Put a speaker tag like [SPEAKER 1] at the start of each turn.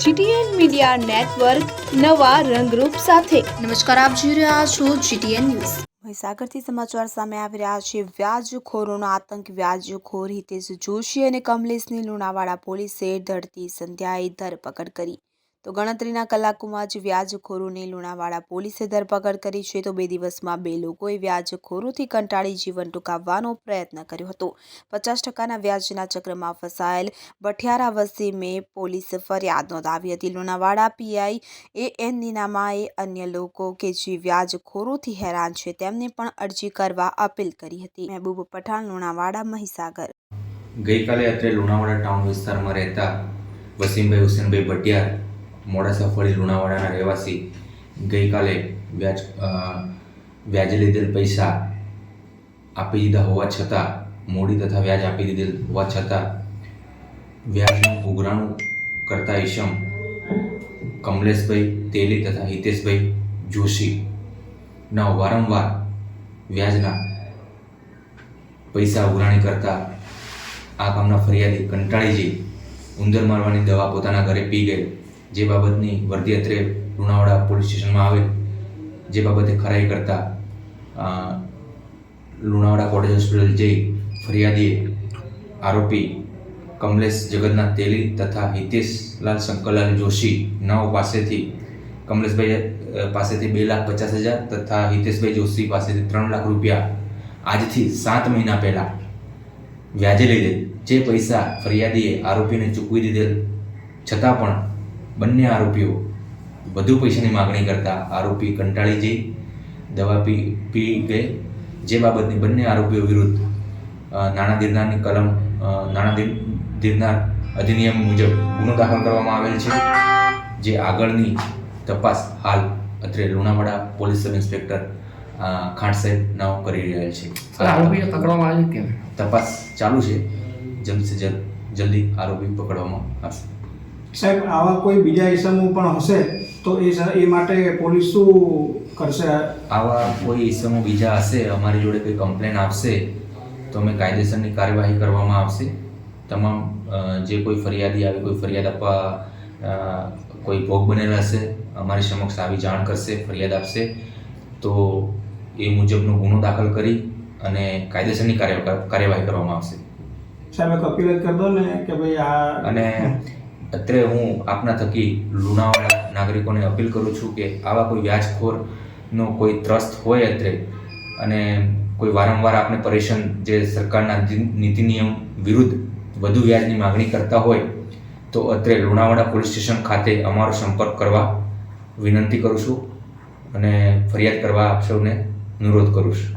[SPEAKER 1] GTN media network નવા રંગરૂપ સાથે.
[SPEAKER 2] નમસ્કાર આપ જોઈ રહ્યા છો જીટીએન ન્યૂઝ.
[SPEAKER 3] મહીસાગરથી સમાચાર સામે આવી રહ્યા છે. વ્યાજખોરોનો આતંક વ્યાજખોર હિતેશ જોશી અને કમલેશની લુણાવાડા પોલીસે ધરતી સંધ્યાએ ધરપકડ કરી. તો ગણતરીના કલાકોમાં જ વ્યાજખોરોને લુણાવાડા પોલીસે ધરપકડ કરી છે તો બે દિવસમાં બે લોકોએ વ્યાજખોરોથી કંટાળી જીવન ટૂંકાવવાનો પ્રયત્ન કર્યો હતો. પચાસ ટકાના વ્યાજના ચક્રમાં ફસાયેલ બઠિયારા વસીમે પોલીસ ફરિયાદ નોંધાવી હતી. લુણાવાડા પીઆઈ એ એન નીનામાએ અન્ય લોકો કે જે વ્યાજખોરોથી હેરાન છે તેમને પણ અરજી કરવા અપીલ કરી હતી. મહેબૂબ પઠાણ, લુણાવાડા, મહીસાગર.
[SPEAKER 4] ગઈકાલે અત્રે લુણાવાડા ટાઉન વિસ્તારમાં રહેતા વસીમભાઈ હુસેનભાઈ ભટિયાર મોડાસા ફરી લુણાવાડાના રહેવાસી ગઈકાલે વ્યાજ વ્યાજે લીધેલ પૈસા આપી દીધા હોવા છતાં, મૂડી તથા વ્યાજ આપી દીધેલ હોવા છતાં, વ્યાજનું ઉઘરાણું કરતા ઈશમ, કમલેશભાઈ, તેલી તથા હિતેશભાઈ જોશી ના વારંવાર વ્યાજના પૈસા ઉઘરાણી કરતા, આ કામના ફરિયાદી કંટાળી જઈ ઉંદર મારવાની દવા પોતાના ઘરે પી ગઈ જે બાબતની વર્ધી અત્રે લુણાવાડા પોલીસ સ્ટેશનમાં આવેલ, જે બાબતે ખરાઈ કરતા લુણાવાડા કોટેજ હોસ્પિટલ જઈ ફરિયાદીએ આરોપી કમલેશ જગન્નાથ તેલી તથા હિતેશલાલ શંકરલાલ જોશી નવ પાસેથી, કમલેશભાઈ પાસેથી બે લાખ પચાસ હજાર તથા હિતેશભાઈ જોશી પાસેથી ત્રણ લાખ રૂપિયા આજથી સાત મહિના પહેલાં વ્યાજે લીધે જે પૈસા ફરિયાદીએ આરોપીને ચૂકવી દીધેલ, છતાં પણ બંને આરોપીઓ વધુ પૈસાની માગણી કરતા આરોપી કંટાળી જઈ દવા પી પી ગઈ. જે બાબતની બંને આરોપીઓ વિરુદ્ધ નાણા ધીરનારની કલમ નાણા નાણાં ધીર ધીરનાર અધિનિયમ મુજબ ગુનો દાખલ કરવામાં આવેલ છે. જે આગળની તપાસ હાલ અત્રે લુણાવાડા પોલીસ સબ ઇન્સ્પેક્ટર ખાંડ સાહેબ નાવ કરી રહ્યા છે.
[SPEAKER 5] આરોપી પકડવામાં આવ્યો કેમ?
[SPEAKER 4] તપાસ ચાલુ છે. જલ્દ સે જલ્દ જલ્દી આરોપી પકડવામાં આવશે.
[SPEAKER 6] સાહેબ આવા કોઈ બીજા ઇસમો પણ હશે તો એ એ માટે પોલીસ શું કરશે?
[SPEAKER 4] આવા કોઈ ઇસમો બીજા હશે અમારી જોડે કોઈ કમ્પ્લેન આવશે તો અમે કાયદેસરની કાર્યવાહી કરવામાં આવશે. તમામ જે કોઈ ફરિયાદી આવી કોઈ ફરિયાદ આપવા કોઈ ભોગ બનેલા હશે અમારી સમક્ષ આવી જાણ કરશે ફરિયાદ આપશે. તો એ મુજબનો ગુનો દાખલ કરી અને કાયદેસરની કાર્ય કાર્યવાહી કરવામાં આવશે.
[SPEAKER 6] સાહેબ એક અપીલ કરી દો ને કે ભાઈ આ
[SPEAKER 4] અને અત્રે હું આપના થકી લુણાવાડા નાગરિકોને અપીલ કરું છું કે આવા કોઈ વ્યાજખોરનો કોઈ ત્રસ્ત હોય અત્રે અને કોઈ વારંવાર આપણે પરેશાન જે સરકારના નીતિ નિયમ વિરુદ્ધ વધુ વ્યાજની માગણી કરતા હોય, તો અત્રે લુણાવાડા પોલીસ સ્ટેશન ખાતે અમારો સંપર્ક કરવા વિનંતી કરું છું અને ફરિયાદ કરવા આપ સૌને અનુરોધ કરું છું.